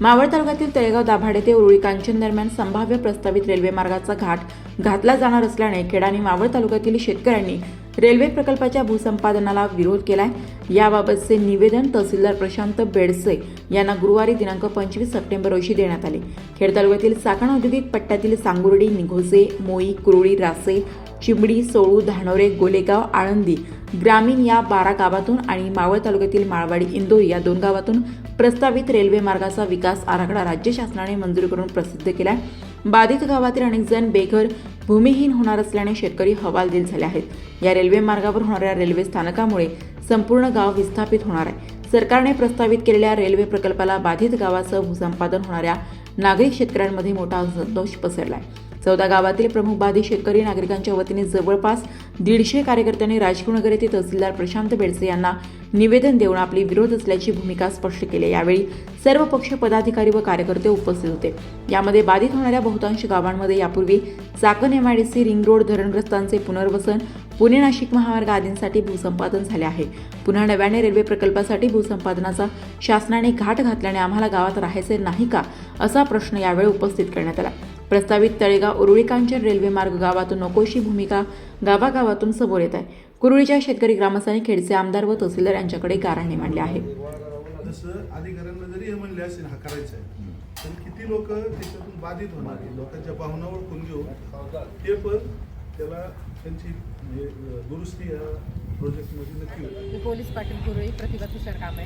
मावळ तालुक्यातील तळेगाव दाभाडे ते उरुळी कांचन दरम्यान संभाव्य प्रस्तावित रेल्वे मार्गाचा घाट घातला जाणार असल्याने खेड आणि मावळ तालुक्यातील शेतकऱ्यांनी रेल्वे प्रकल्पाच्या भूसंपादनाला विरोध केलाय. याबाबतचे निवेदन तहसीलदार प्रशांत बेडसे यांना गुरुवारी दिनांक पंचवीस सप्टेंबर रोजी देण्यात आले. खेड तालुक्यातील साखण औद्योगिक पट्ट्यातील सांगुर्डी निघोसे मोई कुरुळी रासे चिंबडी सोळू धानोरे गोलेगाव आळंदी ग्रामीण या बारा गावातून आणि मावळ तालुक्यातील माळवाडी इंदोरी या दोन गावातून प्रस्तावित रेल्वे मार्गाचा विकास आराखडा राज्य शासनाने मंजूर करून प्रसिद्ध केला बाधित गावातील अनेक जण बेघर भूमिहीन होणार असल्याने शेतकरी हवालदिल झाले आहेत. या रेल्वे मार्गावर होणाऱ्या रेल्वे स्थानकामुळे संपूर्ण गाव विस्थापित होणार आहे. सरकारने प्रस्तावित केलेल्या रेल्वे प्रकल्पाला बाधित गावासह भूसंपादन होणाऱ्या नागरिक शेतकऱ्यांमध्ये मोठा असंतोष आहे चौदा गावातील प्रमुख बाधित शेतकरी नागरिकांच्या वतीने जवळपास दीडशे कार्यकर्त्यांनी राजगुरुनगर येथे तहसीलदार प्रशांत बेडसे यांना निवेदन देऊन आपली विरोध असल्याची भूमिका स्पष्ट केली. यावेळी सर्व पक्ष पदाधिकारी व कार्यकर्ते उपस्थित होते. यामध्ये बाधित होणाऱ्या बहुतांश गावांमध्ये यापूर्वी चाकण एमआयडीसी रिंग रोड धरणग्रस्तांचे पुनर्वसन पुणे नाशिक महामार्ग आदींसाठी भूसंपादन झाले आहे. पुन्हा नव्याने रेल्वे प्रकल्पासाठी भूसंपादनाचा शासनाने घाट घातल्याने आम्हाला गावात राहायचे नाही का? असा प्रश्न यावेळी उपस्थित करण्यात आला. प्रस्तावित तळेगाव उरुळी कांचन रेल्वे मार्ग गावातून नकोशी भूमिका गावागावातून समोर येत आहे. कुरुळीच्या शेतकरी ग्रामस्थांनी खेडचे आमदार व तहसीलदार यांच्याकडे गाऱ्हाणे मांडले आहे. जसं अधिकाऱ्यांना जरी हे म्हणले असेल हा करायचा आहे तर किती लोक त्याच्यातून बाधित होणार लोकांच्या भावना ओळखून घेऊन ते पण त्याला त्यांची म्हणजे दुरुस्ती या प्रोजेक्टमध्ये नक्की पोलीस पाटील कुरळी प्रतिभा तुषार कांबळे.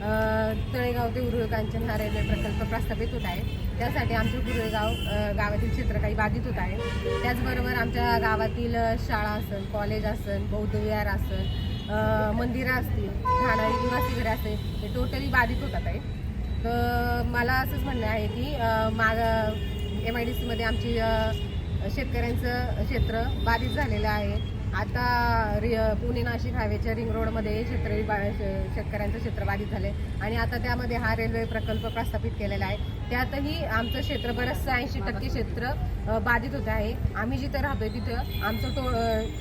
तळेगाव ते उरुळ हा रेल्वे प्रकल्प प्रस्थापित होत आहे. त्यासाठी आमचे गुरुळगाव गावातील क्षेत्र काही बाधित होत आहे. त्याचबरोबर आमच्या गावातील शाळा असेल कॉलेज असेल बौद्ध विहार असेल मंदिरं असतील ठाणारी निवासी घरे असतील हे टोटली बाधित होतात आहे. तर मला असंच म्हणणं आहे की माग एम आय डी सीमध्ये आमची शेतकऱ्यांचं क्षेत्र बाधित झालेलं आहे. आता रि पुणे नाशिक हायवेच्या रिंग रोडमध्ये क्षेत्र बा- श- शेतकऱ्यांचं क्षेत्र बाधित झाले आणि आता त्यामध्ये हा रेल्वे प्रकल्प प्रस्थापित केलेला आहे. त्यातही आमचं क्षेत्र बरंचसं ऐंशी टक्के क्षेत्र बाधित होत आहे. आम्ही जिथं राहतोय तिथं आमचं टो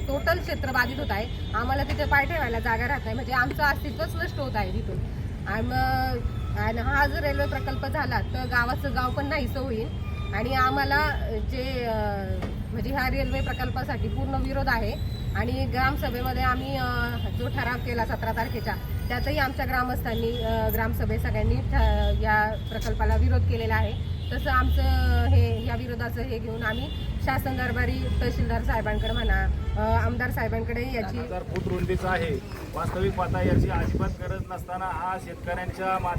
टोटल क्षेत्र बाधित होत आहे. आम्हाला तिथे पाय ठेवायला जागा राहत नाही. म्हणजे आमचं अस्तित्वच नष्ट होत आहे तिथून. आणि मग आणि हा जर रेल्वे प्रकल्प झाला तर गावाचं गाव पण नाहीसं होईल आणि आम्हाला जे म्हणजे ह्या रेल्वे प्रकल्पासाठी पूर्ण विरोध आहे. आणि ग्रामसभेमध्ये आम्ही जो ठराव केला सतरा तारखेच्या त्यातही आमच्या ग्रामस्थांनी ग्रामसभे ग्रामसभेत सगळ्यांनी ठ- या प्रकल्पाला विरोध केलेला आहे. तसं आमचं हे या विरोधाचं हे घेऊन आम्ही शासन दरबारी तहसीलदार साहेबांकडे म्हणा आमदार साहेबांकडे याची फूट रुंदीचा आहे वास्तविक पाता याची अजिबात गरज नसताना हा शेतकऱ्यांच्या